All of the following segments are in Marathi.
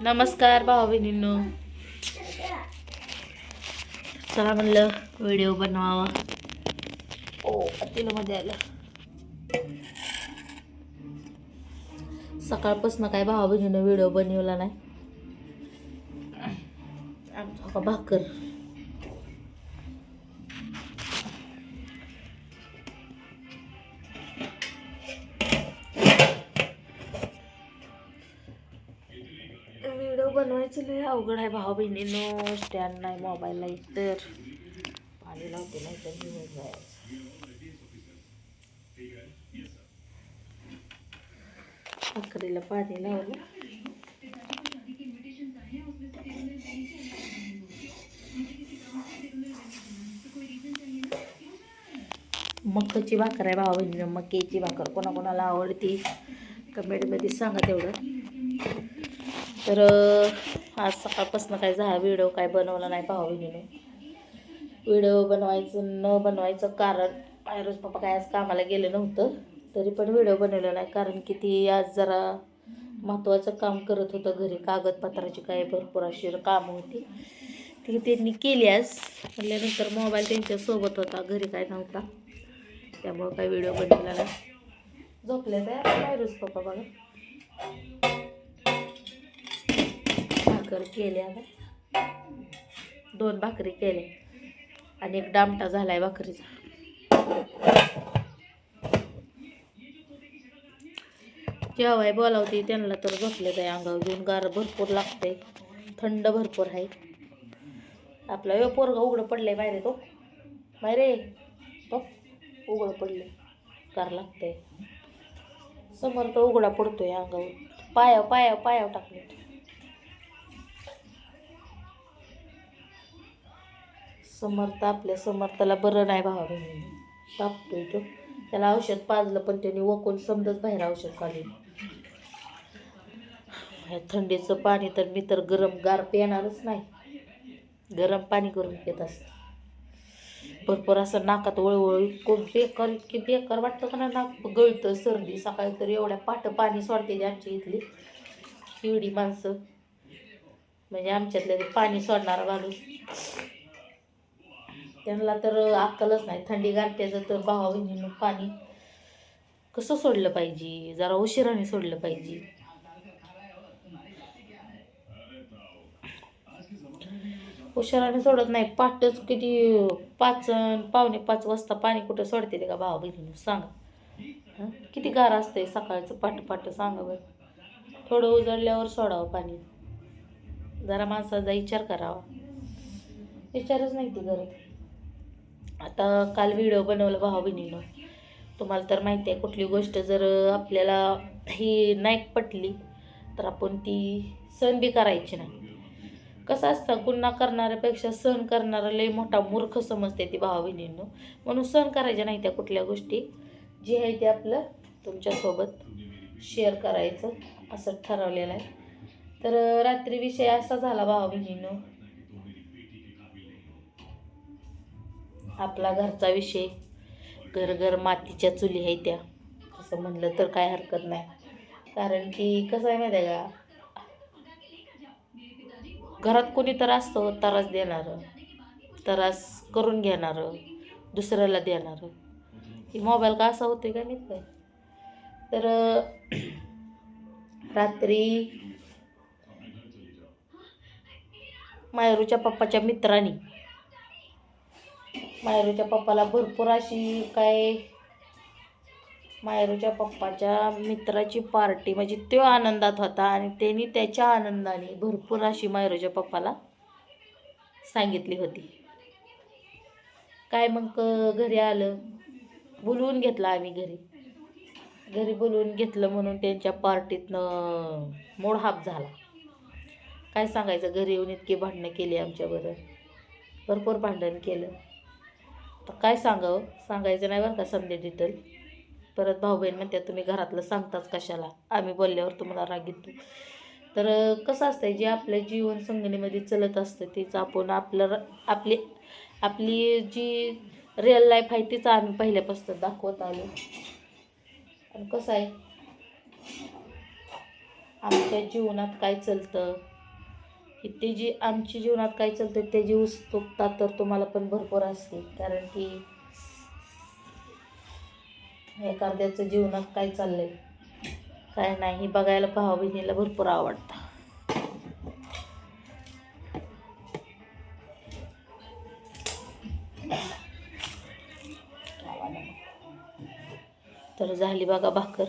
नमस्कार भाऊ बहिणींनो. चला म्हणलं व्हिडिओ बनवावा. ओ मध्ये आलं. सकाळपासून काय भावा बहिणीनं व्हिडिओ बनवला नाही? आमचा. भाकर. बनवायचं लय अवघड आहे भावा बहिणीनो. स्टँड नाही मोबाईल नाही तर पाणी लावते नाही तर घेऊन जायचं. भाकरीला पाणी लावलं. मक्काची भाकर आहे भावा बहिणीनं. मक्याची भाकर कोणाकोणाला आवडती? कमेंटमध्ये सांगा तेवढं. तर आज सकाळपासून काय झा व्हिडिओ काय बनवला नाही भावा बहिणीने. व्हिडिओ बनवायचं न बनवायचं कारण पायरोज पप्पा काय आज कामाला गेले नव्हतं तरी पण व्हिडिओ बनवला नाही कारण की ती आज जरा महत्त्वाचं काम करत होतं घरी कागदपत्राची काय भरपूर अशी कामं होती. ती त्यांनी केली आज म्हणल्यानंतर मोबाईल त्यांच्यासोबत होता घरी काय नव्हता. त्यामुळं काय व्हिडिओ बनवला नाही. झोपल्या तर पायरोज पप्पा बघा. भाकर केल्या दोन भाकरी केल्या. आणि एक डामटा झालाय भाकरीचा. जेवाय बोलावते त्यांना तर झोपले जाय अंगावर घेऊन. गार भरपूर लागते थंड भरपूर आहे. आपला यो पोरगा उघडं पडलंय बाहेर तो. बाहेर तो उघडं पडले गार लागते समोर तो उघडा पडतोय अंगावर. पाया पाया पाया टाकले समर्थ आपल्या समर्थाला बरं नाही भावा तापतोय तो. त्याला औषध पाजलं पण त्याने वकून समजच बाहेर औषध काढलं. थंडीचं पाणी तर मी तर गरम गार पिणारच नाही. गरम पाणी करून पित असते. भरपूर असं नाकात वळवळ इतकं बेकार इतकी बेकार वाटतं का ना नाक गळतं सर्दी सकाळी तर एवढ्या पाठ पाणी सोडते आमची इथली. एवढी माणसं. म्हणजे आमच्यातल्या पाणी सोडणारा माणूस. त्यांना तर अक्कलच नाही. थंडी गाठ्याचं तर भावा बहिणीनं पाणी कसं सोडलं पाहिजे? जरा उशिराने सोडलं पाहिजे. उशिराने सोडत नाही. पाठच किती पाच पावणे पाच वाजता पाणी कुठं सोडते ते का भावा बहिणीनं? सांगा. किती गार असतंय सकाळचं पाट पाट सांगा बरं. थोडं उजळल्यावर सोडावं पाणी. जरा माणसाचा विचार करावा. विचारच नाही ती गरज आता काल व्हिडिओ बनवला भावा बहिणीनं. तुम्हाला तर माहिती आहे कुठली गोष्ट जर आपल्याला ही नाही पटली तर आपण ती सण बी करायची नाही. कसं असतं गुन्हा करणाऱ्यापेक्षा सण करणारा लय मोठा मूर्ख समजते ती भावा बहिणीनं. म्हणून सण करायच्या नाही त्या कुठल्या गोष्टी. जे आहे ते आपलं तुमच्यासोबत शेअर करायचं असं ठरवलेलं आहे. तर रात्री विषय असा झाला भावा बहिणीनं. आपला घरचा विषय. घर घर मातीच्या चुली आहे त्या. असं म्हणलं तर काय हरकत नाही. कारण की कसं आहे माहिती आहे का? घरात कोणी तर असतं त्रास देणारं. त्रास करून घेणारं. दुसऱ्याला देणारं. की मोबाईल का असा होते का नाही. काय तर रात्री मायरूच्या पप्पाच्या मित्रांनी मायरूच्या पप्पाला भरपूर अशी काय मायरूच्या पप्पाच्या मित्राची पार्टी म्हणजे तो आनंदात होता आणि त्यांनी त्याच्या आनंदाने भरपूर अशी मायरूच्या पप्पाला सांगितली होती. काय मग घरी आलं? बोलवून घेतलं आम्ही घरी. घरी बोलवून घेतलं म्हणून त्यांच्या पार्टीतनं मोड हाफ झाला. काय सांगायचं घरी येऊन इतकी भांडणं केली आमच्याबरोबर. भरपूर भांडण केलं. काय सांगावं? सांगायचं नाही बरं का संधी डिटेल परत भाऊ बहीण म्हणते तुम्ही घरातलं सांगताच कशाला? आम्ही बोलल्यावर तुम्हाला राग येतो. तर कसं असतंय जे आपल्या जीवन संगणीमध्ये चलत असतं तीच आपण आपलं र- आपली आपली जी रिअल लाईफ आहे तीच आम्ही पहिल्यापासून दाखवत आलो. आणि कसं आहे? आमच्या जीवनात काय चालतं? की ते जी आमच्या जीवनात काय चालतं त्याची उत्सुकता तर तुम्हाला पण भरपूर असते. कारण की एखाद्याचं जीवनात काय चाललंय काय नाही हे बघायला भाव बहिणीला भरपूर आवडतं. तर झाली बघा भाकर.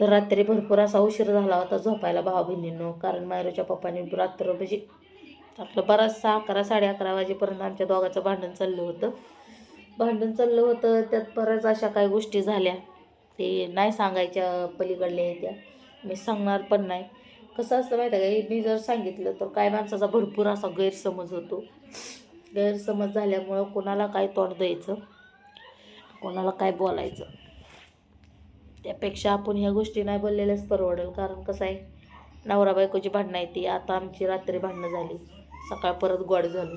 तर रात्री भरपूर असा उशीर झाला होता झोपायला भावा बहिणींनो कारण मायरूच्या पप्पाने रात्र म्हणजे आपलं बराचसा अकरा साडे अकरा वाजेपर्यंत आमच्या दोघांचं भांडण चाललं होतं. भांडण चाललं होतं त्यात बऱ्याच अशा काही गोष्टी झाल्या. ते नाही सांगायच्या पलीकडल्या त्या. मी सांगणार पण नाही. कसं असतं माहिती आहे का? मी जर सांगितलं तर काय माणसाचा भरपूर असा गैरसमज होतो. गैरसमज झाल्यामुळं कोणाला काय तोंड द्यायचं कोणाला काय बोलायचं. त्यापेक्षा आपण ह्या गोष्टी नाही बोललेल्याच परवडेल. कारण कसं आहे नवरा बायकोची भांडणं येते आता आमची रात्री भांडणं झाली. सकाळ परत गोड झालो.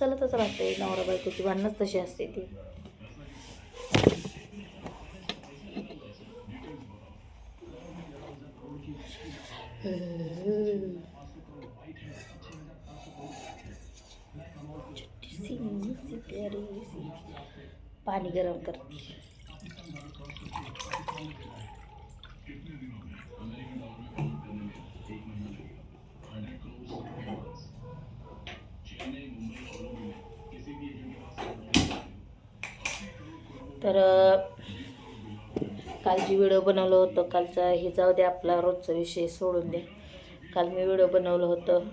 चलतच राहते नवरा बायकोची भांडणंच तशी असते ती. पाणी गरम करते. तर काल जी व्हिडिओ बनवलं होतं कालचा हे जाऊ दे आपला रोजचा विषय सोडून दे. काल मी व्हिडिओ बनवलं होतं.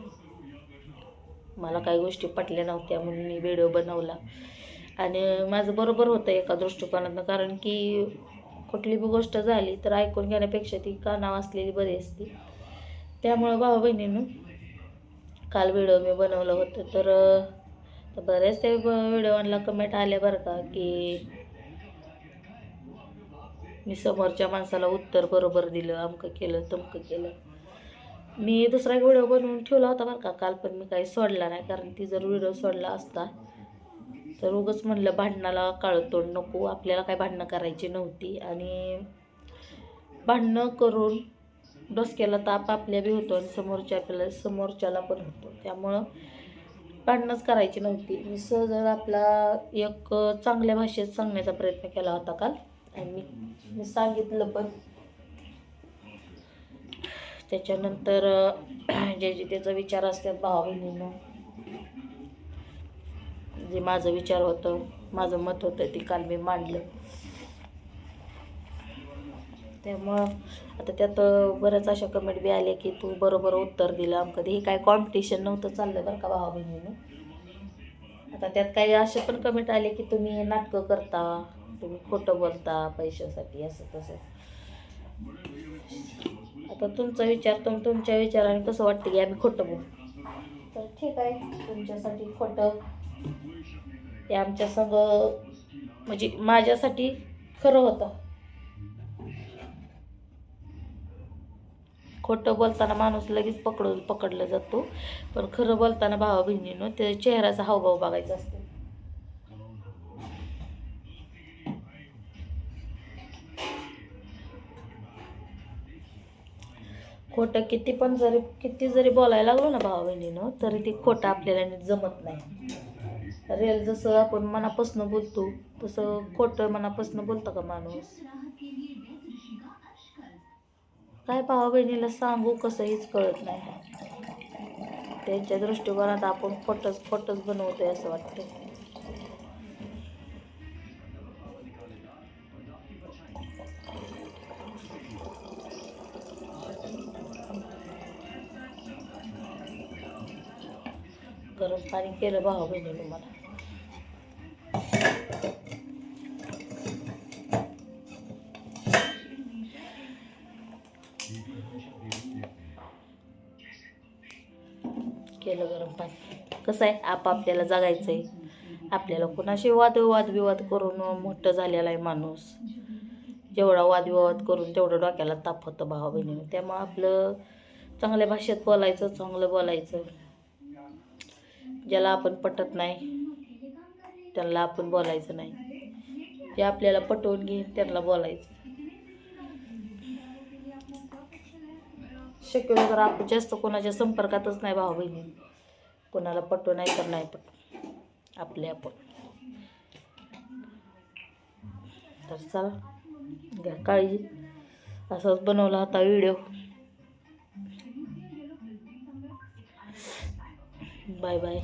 मला काही गोष्टी पटल्या नव्हत्या म्हणून मी व्हिडिओ बनवला. आणि माझं बरोबर होतं एका दृष्टिकोनातनं. कारण की कुठली बी गोष्ट झाली तर ऐकून घेण्यापेक्षा ती काना वाचलेली बरी असते. त्यामुळं भावा बहिणीनं काल व्हिडिओ मी बनवलं होतं. तर बऱ्याच बरेच ते व्हिडिओला कमेंट आल्या बरं का की मी समोरच्या माणसाला उत्तर बरोबर दिलं अमकं केलं तमकं केलं. मी दुसरा व्हिडिओ बनवून ठेवला होता बरं का काल पण मी काही सोडला नाही. कारण ती जर व्हिडिओ सोडला असता तर उगंच म्हणलं भांडणाला काळतोड नको आपल्याला काय भांडणं करायची नव्हती. आणि भांडणं करून डोसक्याला ताप आपल्या बी होतो आणि समोरच्या आपल्याला समोरच्याला पण होतो. त्यामुळं भांडणंच करायची नव्हती. मी सहज आपला एक चांगल्या भाषेत सांगण्याचा प्रयत्न केला होता काल. आणि मी मी सांगितलं पण. त्याच्यानंतर जे जे त्याचा विचार असतात भावा बहिणीनं जे माझं विचार होतं माझं मत होतं ते काल मी मांडलं. त्यामुळं आता त्यात बऱ्याच अशा कमेंट बी आल्या की तू बरोबर उत्तर दिलं. आमकं हे काय कॉम्पिटिशन नव्हतं चाललं बरं का भावा बहिणीनं. आता त्यात काही असे पण कमेंट आले की तुम्ही नाटकं करता तुम्ही खोटं बोलता पैशासाठी असं तसं. आता तुमचा विचार तुम तुमच्या विचाराने कसं वाटतं की आम्ही खोटं बोलू? तर ठीक आहे तुमच्यासाठी खोटं. ते आमच्या संग म्हणजे माझ्यासाठी खरं होतं. खोटं बोलताना माणूस लगेच पकडून पकडलं जातो. पण खरं बोलताना भावा बहिणीनं ते चेहऱ्याचा हावभाव बघायचा असतो. खोटं किती पण जरी किती जरी बोलायला लागलो ना भावा बहिणीनं तरी ते खोटं आपल्याला जमत नाही. रेल जसं आपण मनापासून बोलतो तसं खोटं मनापासून बोलतं का माणूस? काय भावा बहिणीला सांगू कसं हेच कळत नाही. त्यांच्या दृष्टिकोनात आपण खोटच खोटच बनवतोय असं वाटतं. गरम पाणी केलं भावा बहिणीनं मला. केलं गरम पाणी. कसं आहे? आपापल्याला जगायचं आहे आपल्याला कुणाशी वादविवाद करून मोठं झालेला आहे माणूस. जेवढा वादविवाद करून तेवढं डोक्याला ताप होतं भावा बहिणी त्यामुळं आपलं चांगल्या भाषेत बोलायचं चांगलं बोलायचं. ज्याला आपण पटत नाही त्यांना आपण बोलायचं नाही. जे आपल्याला पटवून घेईन त्यांना बोलायचं. शक्यतो तर आपण जास्त कोणाच्या संपर्कातच नाही भाऊ बहिणी. कोणाला पटो नाही तर नाही पट आपले आपण. तर चला घ्या काळजी. असाच बनवला होता व्हिडिओ बाय बाय